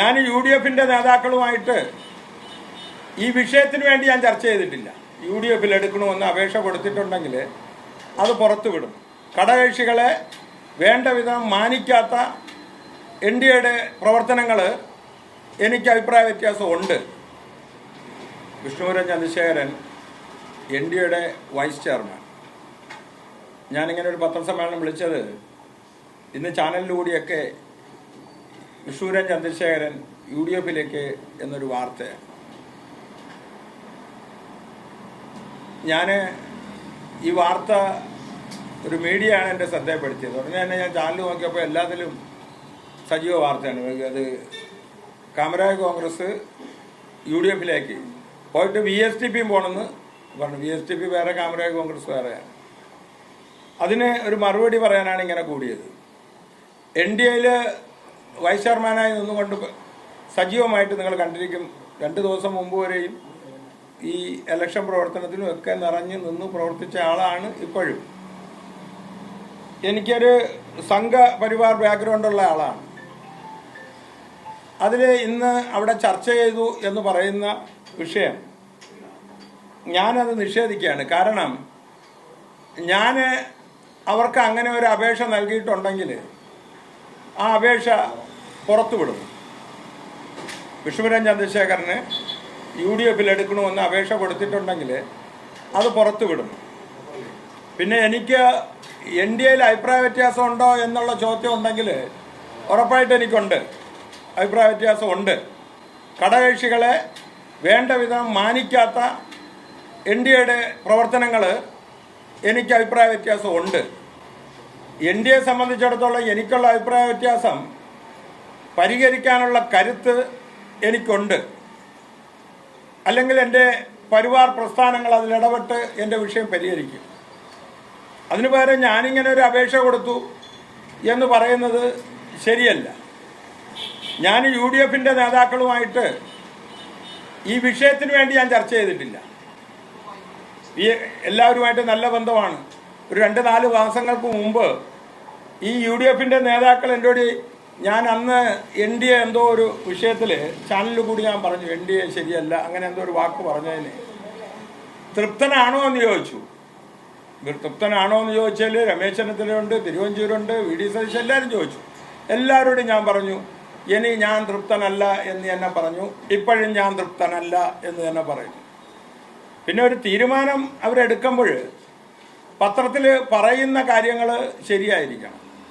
ഞാൻ U D എഫിന്റെ നേതാക്കളുമായിട്ട് ഈ വിഷയത്തിന് വേണ്ടി ഞാൻ ചർച്ച ചെയ്തിട്ടില്ല. യു ഡി എഫിൽ എടുക്കണമെന്ന് അപേക്ഷ കൊടുത്തിട്ടുണ്ടെങ്കിൽ അത് പുറത്തുവിടും. കടകക്ഷികളെ വേണ്ട വിധം മാനിക്കാത്ത എൻ ഡി എയുടെ പ്രവർത്തനങ്ങൾ എനിക്ക് അഭിപ്രായ വ്യത്യാസമുണ്ട് വിഷ്ണുപുരം ചന്ദ്രശേഖരൻ എൻ ഡി എയുടെ വൈസ് ചെയർമാൻ. ഞാനിങ്ങനെ ഒരു പത്രസമ്മേളനം വിളിച്ചത് ഇന്ന് ചാനലിലൂടെയൊക്കെ വിഷൂരൻ ചന്ദ്രശേഖരൻ യു ഡി എഫിലേക്ക് എന്നൊരു വാർത്തയാണ് ഞാൻ ഈ വാർത്ത ഒരു മീഡിയയാണ് എന്റെ ശ്രദ്ധയപ്പെടുത്തിയത് ഉടനെ തന്നെ ഞാൻ ചാനൽ നോക്കിയപ്പോൾ എല്ലാത്തിലും സജീവ വാർത്തയാണ്. അത് കാമരായ കോൺഗ്രസ് യു ഡി എഫിലേക്ക്. പോയിട്ട് വി എസ് ടി പിയും പോകണമെന്ന് പറഞ്ഞു. വി എസ് ടി പി വേറെ കാമരായ കോൺഗ്രസ് വേറെയാണ് അതിന് ഒരു മറുപടി പറയാനാണ് ഇങ്ങനെ കൂടിയത്. എൻ ഡി എയിൽ വൈസ് ചെയർമാനായി നിന്നുകൊണ്ട് സജീവമായിട്ട് നിങ്ങൾ കണ്ടിരിക്കും. രണ്ട് ദിവസം മുമ്പ് വരെയും ഈ ഇലക്ഷൻ പ്രവർത്തനത്തിലും ഒക്കെ നിറഞ്ഞു നിന്ന് പ്രവർത്തിച്ച ആളാണ് ഇപ്പോഴും. എനിക്കൊരു സംഘ പരിവാർ ബാക്ക്ഗ്രൗണ്ടുള്ള ആളാണ്. അതിൽ ഇന്ന് അവിടെ ചർച്ച ചെയ്തു എന്ന് പറയുന്ന വിഷയം ഞാനത് നിഷേധിക്കുകയാണ്. കാരണം ഞാൻ അവർക്ക് അങ്ങനെ ഒരു അപേക്ഷ നൽകിയിട്ടുണ്ടെങ്കിൽ ആ അപേക്ഷ പുറത്തുവിടും. വിഷ്ണുപുരം ചന്ദ്രശേഖരന് യു ഡി എഫിൽ എടുക്കണമെന്ന് അപേക്ഷ കൊടുത്തിട്ടുണ്ടെങ്കിൽ അത് പുറത്തുവിടും. പിന്നെ എനിക്ക് എൻ ഡി എയിൽ അഭിപ്രായ വ്യത്യാസം ഉണ്ടോ എന്നുള്ള ചോദ്യം ഉണ്ടെങ്കിൽ ഉറപ്പായിട്ട് എനിക്കുണ്ട്. അഭിപ്രായ വ്യത്യാസം ഉണ്ട്. കടകക്ഷികളെ വേണ്ട വിധം മാനിക്കാത്ത എൻ ഡി എയുടെ പ്രവർത്തനങ്ങൾ എനിക്ക് അഭിപ്രായ വ്യത്യാസം ഉണ്ട്. എൻ ഡി എ സംബന്ധിച്ചിടത്തോളം എനിക്കുള്ള അഭിപ്രായ വ്യത്യാസം പരിഹരിക്കാനുള്ള കരുത്ത് എനിക്കുണ്ട്. അല്ലെങ്കിൽ എന്റെ പരിവാർ പ്രസ്ഥാനങ്ങൾ അതിലിടപെട്ട് എന്റെ വിഷയം പരിഹരിക്കും. അതിനു പകരം ഞാനിങ്ങനെ ഒരു അപേക്ഷ കൊടുത്തു എന്ന് പറയുന്നത് ശരിയല്ല. ഞാൻ യു ഡി എഫിന്റെ നേതാക്കളുമായിട്ട് ഈ വിഷയത്തിന് വേണ്ടി ഞാൻ ചർച്ച ചെയ്തിട്ടില്ല. എല്ലാവരുമായിട്ട് നല്ല ബന്ധമാണ്. ഒരു രണ്ട് നാല് മാസങ്ങൾക്ക് മുമ്പ് ഈ യു ഡി എഫിന്റെ നേതാക്കൾ എന്നോട് ഞാൻ അന്ന് എൻ ഡി എ എന്തോ ഒരു വിഷയത്തിൽ ചാനലിൽ കൂടി ഞാൻ പറഞ്ഞു എൻ ഡി എ ശരിയല്ല അങ്ങനെ എന്തോ ഒരു വാക്ക് പറഞ്ഞതിന്. തൃപ്തനാണോ എന്ന് ചോദിച്ചു. തൃപ്തനാണോ എന്ന് ചോദിച്ചാൽ രമേശ് ചെന്നിത്തലയുണ്ട് തിരുവഞ്ചൂരുണ്ട് വി ഡി സതീശ് എല്ലാവരും ചോദിച്ചു. എല്ലാവരോടും ഞാൻ പറഞ്ഞു ഇനി ഞാൻ തൃപ്തനല്ല എന്ന് തന്നെ പറഞ്ഞു ഇപ്പോഴും ഞാൻ തൃപ്തനല്ല എന്ന് തന്നെ പറയുന്നു. പിന്നെ ഒരു തീരുമാനം അവരെടുക്കുമ്പോൾ പത്രത്തിൽ പറയുന്ന കാര്യങ്ങൾ ശരിയായിരിക്കണം.